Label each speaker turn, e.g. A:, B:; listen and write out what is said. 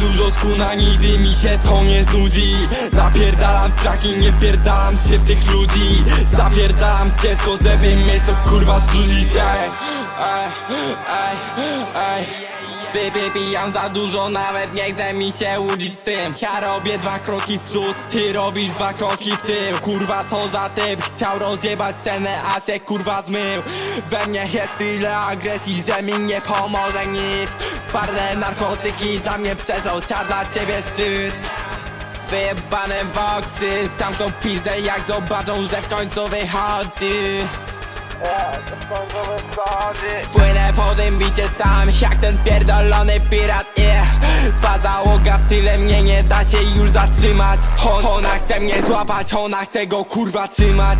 A: dużo skuna, nigdy mi się to nie znudzi. Napierdalam traki, nie wpierdalam się w tych ludzi. Zapierdalam ciężko, żeby mnie co kurwa zrzucić Ej, ej, ej, ej. Wypijam za dużo, nawet nie chce mi się łudzić z tym. Ja robię dwa kroki w przód, ty robisz dwa kroki w tył. Kurwa co za typ, chciał rozjebać scenę, a się kurwa zmył. We mnie jest tyle agresji, że mi nie pomoże nic Twarde narkotyki dla mnie przezał, a dla ciebie szczyt. Wyjebane boksy, sam tą pizdę jak zobaczą, że w końcu wychodzi. Płynę po tym bicie sam Jak ten pierdolony pirat yeah. Dwa załoga w tyle mnie nie da się już zatrzymać. On, Ona chce mnie złapać, ona chce go kurwa trzymać